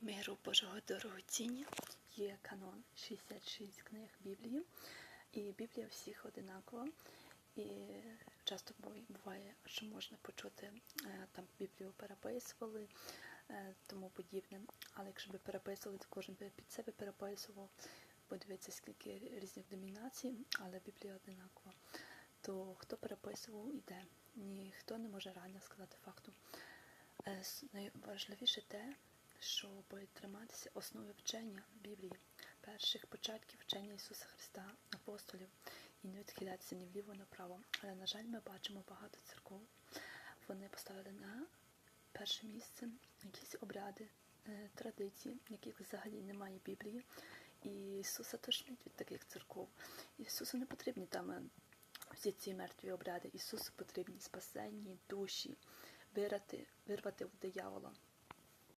миру Божого дорогоціння є канон 66 книг Біблії, і Біблія всіх одинакова. І часто буває, що можна почути, е, там Біблію переписували, е, тому подібне. Але якщо би переписували, то кожен би під себе переписував, подивитися, скільки різних домінацій, але Біблія одинакова. То хто переписував іде, ніхто не може реально сказати факту. Е, Найважливіше те, щоб триматися основи вчення Біблії, перших початків вчення Ісуса Христа, апостолів, і не відхилятися ні вліво, ні вправо. Але, на жаль, ми бачимо багато церков. Вони поставили на перше місце якісь обряди, е, традиції, яких взагалі немає Біблії. І Ісуса тошнить від таких церков. Ісусу не потрібні там е, всі ці мертві обряди. Ісусу потрібні спасенні душі, вирати, вирвати в диявола.